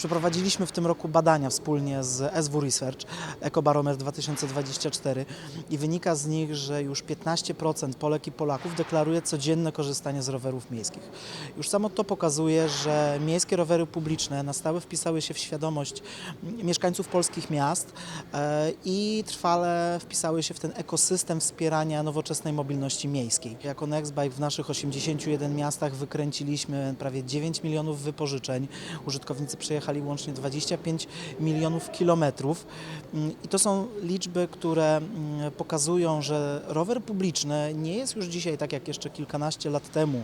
Przeprowadziliśmy w tym roku badania wspólnie z SW Research, Ekobarometr 2024 i wynika z nich, że już 15% Polek i Polaków deklaruje codzienne korzystanie z rowerów miejskich. Już samo to pokazuje, że miejskie rowery publiczne na stałe wpisały się w świadomość mieszkańców polskich miast e, i trwale wpisały się w ten ekosystem wspierania nowoczesnej mobilności miejskiej. Jako Nextbike w naszych 81 miastach wykręciliśmy prawie 9 milionów wypożyczeń. Użytkownicy przejechali łącznie 25 milionów kilometrów. Mm, I to są liczby, które mm, pokazują, że rower publiczny nie jest już dzisiaj, tak jak jeszcze kilkanaście lat temu,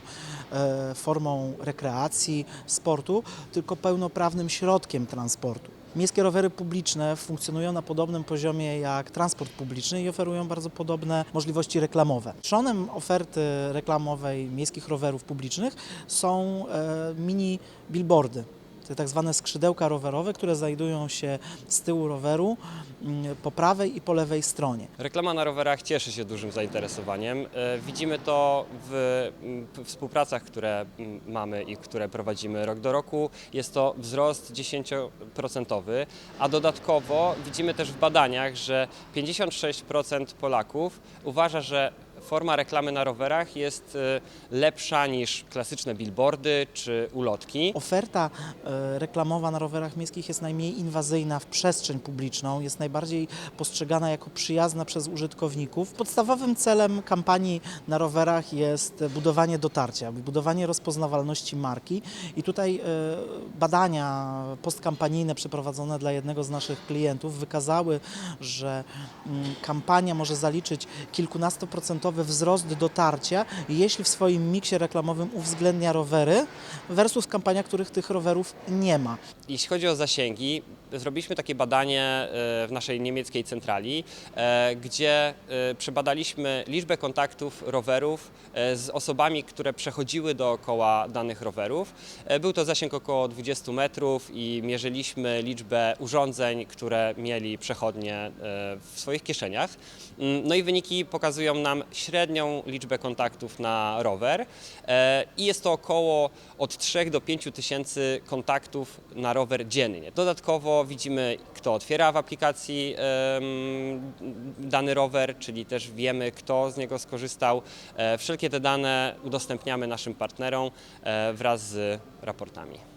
e, formą rekreacji, sportu, tylko pełnoprawnym środkiem transportu. Miejskie rowery publiczne funkcjonują na podobnym poziomie jak transport publiczny i oferują bardzo podobne możliwości reklamowe. Trzonem oferty reklamowej miejskich rowerów publicznych są e, mini billboardy. Te tak zwane skrzydełka rowerowe, które znajdują się z tyłu roweru mm, po prawej i po lewej stronie. Reklama na rowerach cieszy się dużym zainteresowaniem. E, Widzimy to w mm, współpracach, które mm, mamy i które prowadzimy rok do roku. Jest to wzrost 10%, a dodatkowo widzimy też w badaniach, że 56% Polaków uważa, że forma reklamy na rowerach jest e, lepsza niż klasyczne billboardy czy ulotki. Oferta e, reklamowa na rowerach miejskich jest najmniej inwazyjna w przestrzeń publiczną, jest najbardziej postrzegana jako przyjazna przez użytkowników. Podstawowym celem kampanii na rowerach jest budowanie dotarcia, budowanie rozpoznawalności marki i tutaj e, badania postkampanijne przeprowadzone dla jednego z naszych klientów wykazały, że mm, kampania może zaliczyć kilkunastoprocentowy wzrost dotarcia, jeśli w swoim miksie reklamowym uwzględnia rowery versus kampania, których tych rowerów nie ma. Jeśli chodzi o zasięgi, zrobiliśmy takie badanie e, w naszej niemieckiej centrali, e, gdzie e, przebadaliśmy liczbę kontaktów rowerów z osobami, które przechodziły dookoła danych rowerów. Był to zasięg około 20 metrów i mierzyliśmy liczbę urządzeń, które mieli przechodnie w swoich kieszeniach. Mm, No i wyniki pokazują nam średnią liczbę kontaktów na rower e, i jest to około od 3 do 5 tysięcy kontaktów na rower dziennie. Dodatkowo widzimy, kto otwiera w aplikacji dany rower, czyli też wiemy, kto z niego skorzystał. E, Wszelkie te dane udostępniamy naszym partnerom e, wraz z raportami.